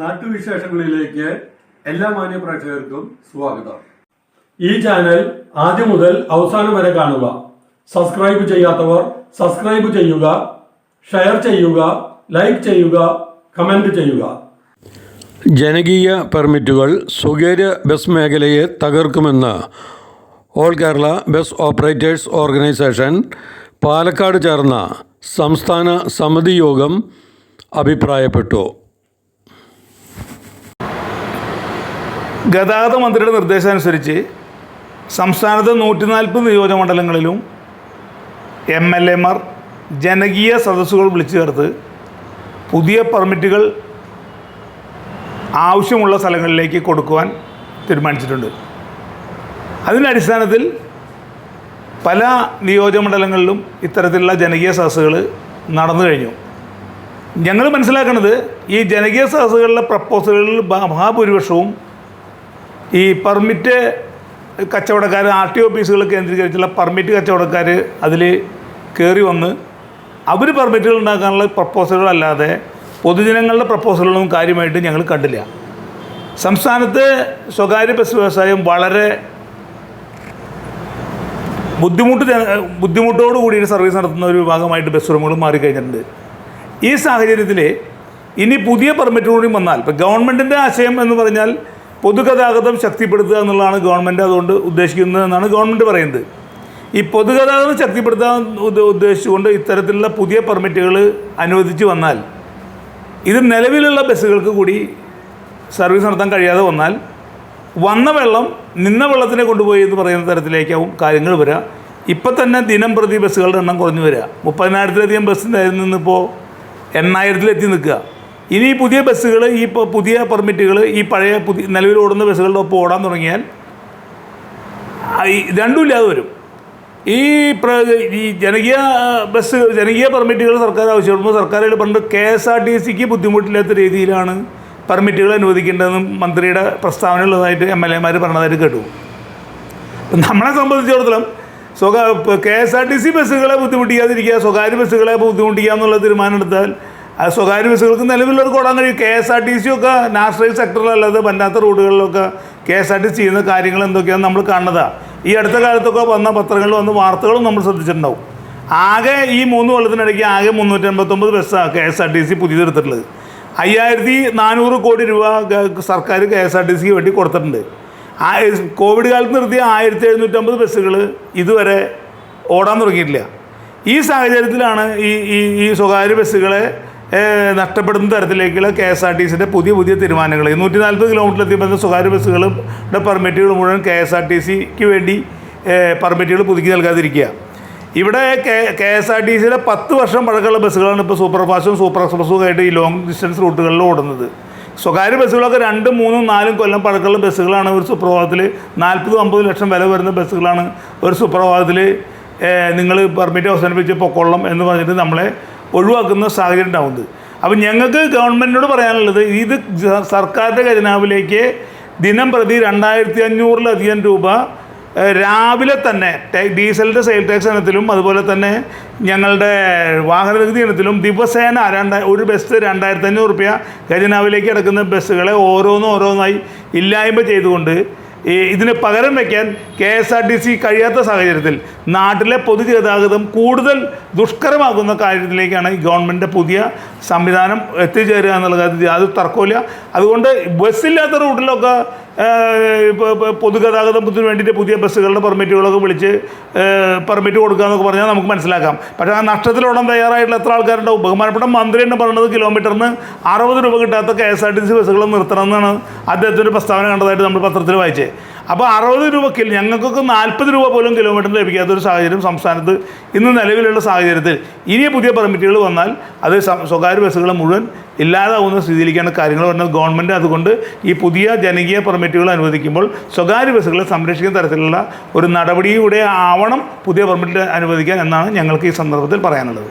നാട്ടുവിശേഷങ്ങളിലേക്ക് എല്ലാ മാന്യ പ്രേക്ഷകർക്കും സ്വാഗതം. ഈ ചാനൽ ആദ്യം മുതൽ അവസാനം വരെ കാണുക. സബ്സ്ക്രൈബ് ചെയ്യാത്തവർ സബ്സ്ക്രൈബ് ചെയ്യുക ഷെയർ ചെയ്യുക ലൈക്ക് ചെയ്യുക കമന്റ് ചെയ്യുക. ജനകീയ പെർമിറ്റുകൾ സ്വകാര്യ ബസ് മേഖലയെ തകർക്കുമെന്ന് all Kerala bus operators organisation Palakkad ചേർന്ന സംസ്ഥാന സമിതി യോഗം അഭിപ്രായപ്പെട്ടു. ഗതാഗത മന്ത്രിയുടെ നിർദ്ദേശമനുസരിച്ച് സംസ്ഥാനത്തെ നൂറ്റി നാൽപ്പത് നിയോജകമണ്ഡലങ്ങളിലും എം എൽ എമാർ ജനകീയ സദസ്സുകൾ വിളിച്ചു ചേർത്ത് പുതിയ പെർമിറ്റുകൾ ആവശ്യമുള്ള സ്ഥലങ്ങളിലേക്ക് കൊടുക്കുവാൻ തീരുമാനിച്ചിട്ടുണ്ട്. അതിന്റെ അടിസ്ഥാനത്തിൽ പല നിയോജകമണ്ഡലങ്ങളിലും ഇത്തരത്തിലുള്ള ജനകീയ സദസ്സുകൾ നടന്നു കഴിഞ്ഞു. ഞങ്ങൾ മനസ്സിലാക്കുന്നത് ഈ ജനകീയ സദസ്സുകളിലെ പ്രപ്പോസലുകളിൽ മഹാ- മഹാഭൂരിപക്ഷവും ഈ പെർമിറ്റ് കച്ചവടക്കാർ ആർ ടി ഓഫീസുകൾ കേന്ദ്രീകരിച്ചുള്ള പെർമിറ്റ് കച്ചവടക്കാർ അതിൽ കയറി വന്ന് അവർ പെർമിറ്റുകൾ ഉണ്ടാക്കാനുള്ള പ്രപ്പോസലുകളല്ലാതെ പൊതുജനങ്ങളുടെ പ്രപ്പോസലുകളൊന്നും കാര്യമായിട്ട് ഞങ്ങൾ കണ്ടില്ല. സംസ്ഥാനത്ത് സ്വകാര്യ ബസ് വ്യവസായം വളരെ ബുദ്ധിമുട്ട് ബുദ്ധിമുട്ടോടു കൂടിയിട്ട് സർവീസ് നടത്തുന്ന ഒരു വിഭാഗമായിട്ട് ബസ് ഉടമകൾ മാറിക്കഴിഞ്ഞിട്ടുണ്ട്. ഈ സാഹചര്യത്തിൽ ഇനി പുതിയ പെർമിറ്റ് കൂടി വന്നാൽ ഇപ്പോൾ ഗവൺമെന്റിന്റെ ആശയം എന്ന് പറഞ്ഞാൽ പൊതുഗതാഗതം ശക്തിപ്പെടുത്തുക എന്നുള്ളതാണ് ഗവൺമെന്റ് അതുകൊണ്ട് ഉദ്ദേശിക്കുന്നത് എന്നാണ് ഗവൺമെന്റ് പറയുന്നത്. ഈ പൊതുഗതാഗതം ശക്തിപ്പെടുത്താൻ ഉദ്ദേശിച്ചുകൊണ്ട് ഇത്തരത്തിലുള്ള പുതിയ പെർമിറ്റുകൾ അനുവദിച്ച് വന്നാൽ ഇത് നിലവിലുള്ള ബസ്സുകൾക്ക് കൂടി സർവീസ് നടത്താൻ കഴിയാതെ വന്നാൽ വന്ന വെള്ളം നിന്ന വെള്ളത്തിനെ കൊണ്ടുപോയി എന്ന് പറയുന്ന തരത്തിലേക്കാവും കാര്യങ്ങൾ വരിക ഇപ്പം തന്നെ ദിനം പ്രതി ബസ്സുകളുടെ എണ്ണം കുറഞ്ഞു വരിക മുപ്പതിനായിരത്തിലധികം ബസ്സിന്റെ നിന്നിപ്പോൾ എണ്ണായിരത്തിലെത്തി നിൽക്കുക ഇനി പുതിയ ബസ്സുകൾ ഈ പുതിയ പെർമിറ്റുകൾ ഈ പഴയ പുതിയ നിലവിൽ ഓടുന്ന ബസ്സുകളുടെ ഒപ്പം ഓടാൻ തുടങ്ങിയാൽ രണ്ടും ഇല്ലാതെ വരും. ഈ ഈ ജനകീയ ബസ് ജനകീയ പെർമിറ്റുകൾ സർക്കാർ ആവശ്യപ്പെടുമ്പോൾ സർക്കാരുകൾ പണ്ട് കെ എസ് ആർ ടി സിക്ക് ബുദ്ധിമുട്ടില്ലാത്ത രീതിയിലാണ് പെർമിറ്റുകൾ അനുവദിക്കേണ്ടതെന്നും മന്ത്രിയുടെ പ്രസ്താവനയുള്ളതായിട്ട് എം എൽ എമാർ പറഞ്ഞതായിട്ട് കേട്ടു. നമ്മളെ സംബന്ധിച്ചിടത്തോളം സ്വകാ K S R T C ബസ്സുകളെ ബുദ്ധിമുട്ടിക്കാതിരിക്കുക സ്വകാര്യ ബസ്സുകളെ ബുദ്ധിമുട്ടിക്കുക എന്നുള്ള തീരുമാനം എടുത്താൽ അത് സ്വകാര്യ ബസ്സുകൾക്ക് നിലവിലുള്ളവർക്ക് ഓടാൻ കഴിയും. K S R T C ഒക്കെ നാഷണൽ സെക്ടറിലല്ലാതെ പറ്റാത്ത റോഡുകളിലൊക്കെ K S R T C ചെയ്യുന്ന കാര്യങ്ങൾ എന്തൊക്കെയാണ് നമ്മൾ കാണുന്നതാണ് ഈ അടുത്ത കാലത്തൊക്കെ വന്ന പത്രങ്ങളിൽ വന്ന വാർത്തകളും നമ്മൾ ശ്രദ്ധിച്ചിട്ടുണ്ടാവും. ആകെ ഈ മൂന്ന് കൊല്ലത്തിനിടയ്ക്ക് ആകെ മുന്നൂറ്റി അൻപത്തൊമ്പത് ബസ്സാണ് K S R T C പുതിയതെടുത്തിട്ടുള്ളത്. അയ്യായിരത്തി നാനൂറ് കോടി രൂപ സർക്കാർ കെ എസ് ആർ ടി സിക്ക് വേണ്ടി കൊടുത്തിട്ടുണ്ട്. ആ കോവിഡ് കാലത്ത് നിർത്തിയ ആയിരത്തി എഴുന്നൂറ്റമ്പത് ബസ്സുകൾ ഇതുവരെ ഓടാൻ തുടങ്ങിയിട്ടില്ല. ഈ സാഹചര്യത്തിലാണ് ഈ ഈ സ്വകാര്യ ബസ്സുകളെ നഷ്ടപ്പെടുന്ന തരത്തിലേക്കുള്ള കെ എസ് ആർ ടി സിന്റെ പുതിയ പുതിയ തീരുമാനങ്ങൾ. നൂറ്റി നാൽപ്പത് കിലോമീറ്റർ എത്തിയപ്പോൾ സ്വകാര്യ ഇവിടെ പെർമിറ്റുകൾ മുഴുവൻ കെ എസ് ആർ ടി സിക്ക് വേണ്ടി പെർമിറ്റുകൾ പുതുക്കി നൽകാതിരിക്കുക. ഇവിടെ K K S R T സിയുടെ പത്ത് വർഷം പഴക്കമുള്ള ബസ്സുകളാണ് ഇപ്പോൾ സൂപ്പർ ഫാസ്റ്റും സൂപ്പർ എക്സ്പ്രസ്സും ആയിട്ട് ഈ ലോങ് ഡിസ്റ്റൻസ് റൂട്ടുകളിൽ ഓടുന്നത്. സ്വകാര്യ ബസ്സുകളൊക്കെ രണ്ടും മൂന്നും നാലും കൊല്ലം പഴക്കമുള്ള ബസ്സുകളാണ് ഒരു സുപ്രഭാതത്തിൽ നാൽപ്പതും അമ്പത് ലക്ഷം വില വരുന്ന ബസ്സുകളാണ് ഒരു സുപ്രഭാതത്തിൽ നിങ്ങൾ പെർമിറ്റ് അവസാനിപ്പിച്ച് പൊക്കൊള്ളം എന്ന് പറഞ്ഞിട്ട് നമ്മളെ ഒഴിവാക്കുന്ന സാഹചര്യം ഉണ്ടാവുന്നത്. അപ്പം ഞങ്ങൾക്ക് ഗവൺമെന്റിനോട് പറയാനുള്ളത് ഇത് സർക്കാരിന്റെ ഖജനാവിലേക്ക് ദിനം പ്രതി രണ്ടായിരത്തി അഞ്ഞൂറിലധികം രൂപ രാവിലെ തന്നെ ഡീസലിന്റെ സെയിൽ ടാക്സ് ഇനത്തിലും അതുപോലെ തന്നെ ഞങ്ങളുടെ വാഹന നികുതി ഇനത്തിലും ദിവസേന രണ്ട ഒരു ബസ് രണ്ടായിരത്തി അഞ്ഞൂറ് റുപ്യ ഖജനാവിലേക്ക് അടക്കുന്ന ബസ്സുകളെ ഓരോന്നും ഓരോന്നായി ഇല്ലായ്മ ചെയ്തുകൊണ്ട് ഈ ഇതിന് പകരം വയ്ക്കാൻ K S R T C കഴിയാത്ത സാഹചര്യത്തിൽ നാട്ടിലെ പൊതുഗതാഗതം കൂടുതൽ ദുഷ്കരമാകുന്ന കാര്യത്തിലേക്കാണ് ഈ ഗവൺമെന്റിന്റെ പുതിയ സംവിധാനം എത്തിച്ചേരുക എന്നുള്ള കാര്യത്തിൽ യാതൊരു തർക്കമില്ല അതുകൊണ്ട് ബസ്സില്ലാത്ത റൂട്ടിലൊക്കെ പൊതുഗതാഗതത്തിന് വേണ്ടിയിട്ട് പുതിയ ബസ്സുകളുടെ പെർമിറ്റുകളൊക്കെ വിളിച്ച് പെർമിറ്റ് കൊടുക്കുക എന്നൊക്കെ പറഞ്ഞാൽ നമുക്ക് മനസ്സിലാക്കാം. പക്ഷേ ആ നഷ്ടത്തിലോടാൻ തയ്യാറായിട്ടുള്ള എത്ര ആൾക്കാരുണ്ടാവും? ബഹുമാനപ്പെട്ട മന്ത്രി എന്ന് പറയുന്നത് കിലോമീറ്ററിന് അറുപത് രൂപ കിട്ടാത്ത K S R T C ബസ്സുകൾ നിർത്തണം എന്നാണ് അദ്ദേഹത്തിന്റെ പ്രസ്താവന കണ്ടതായിട്ട് നമ്മൾ പത്രത്തിൽ വായിച്ചത് അപ്പോൾ അറുപത് രൂപ കിലോ ഞങ്ങൾക്കൊക്കെ നാൽപ്പത് രൂപ പോലും കിലോമീറ്ററിന് ലഭിക്കാത്ത ഒരു സാഹചര്യം സംസ്ഥാനത്ത് ഇന്ന് നിലവിലുള്ള സാഹചര്യത്തിൽ. ഇനി പുതിയ പെർമിറ്റുകൾ വന്നാൽ അത് സ്വകാര്യ ബസ്സുകൾ മുഴുവൻ ഇല്ലാതാവുന്ന സ്ഥിതിയിലേക്കാണ് കാര്യങ്ങൾ വരുന്നത്. ഗവൺമെന്റ് അതുകൊണ്ട് ഈ പുതിയ ജനകീയ പെർമിറ്റുകൾ അനുവദിക്കുമ്പോൾ സ്വകാര്യ ബസ്സുകളെ സംരക്ഷിക്കുന്ന തരത്തിലുള്ള ഒരു നടപടിയുടെ ആവണം പുതിയ പെർമിറ്റ് അനുവദിക്കാൻ എന്നാണ് ഞങ്ങൾക്ക് ഈ സന്ദർഭത്തിൽ പറയാനുള്ളത്.